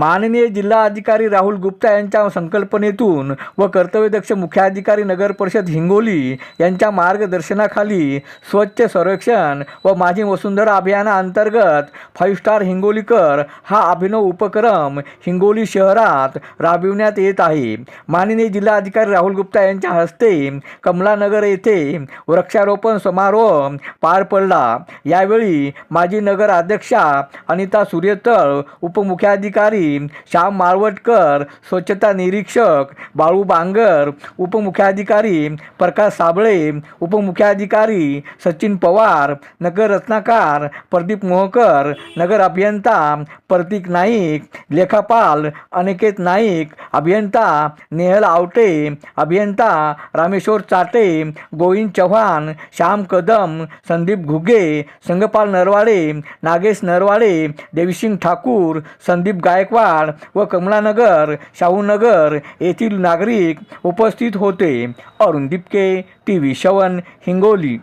माननीय जिल्हा अधिकारी राहुल गुप्ता यांच्या संकल्पनेतून व कर्तव्यदक्ष मुख्याधिकारी नगर परिषद हिंगोली यांच्या मार्गदर्शनाखाली स्वच्छ सर्वेक्षण व माझी वसुंधरा अभियानाअंतर्गत फाईव्ह स्टार हिंगोलीकर हा अभिनव उपक्रम हिंगोली शहरात राबविण्यात येत आहे. माननीय जिल्हा अधिकारी राहुल गुप्ता यांच्या हस्ते कमलानगर येथे वृक्षारोपण समारोह पार पडला. यावेळी माजी नगर अध्यक्षा अनिता सूर्यतळ उपमुख्याधिकारी श्याम माळवटकर स्वच्छता निरीक्षक बाळू बांगर उपमुख्याधिकारी प्रकाश साबळे उपमुख्याधिकारी सचिन पवार नगर रत्नाकार प्रदीप मोहकर नगर अभियंता प्रतीक नाईक लेखापाल अनिकेत नाईक अभियंता नेहल आवटे अभियंता रामेश्वर चाटे गोविंद चव्हाण श्याम कदम संदीप घुगे संगपाल नरवाडे नागेश नरवाडे देवीसिंग ठाकूर संदीप गायकवाड गायकवाड व कमलानगर शाहूनगर येथील नागरिक उपस्थित होते. अरुण दिपके टी व्ही शवन हिंगोली.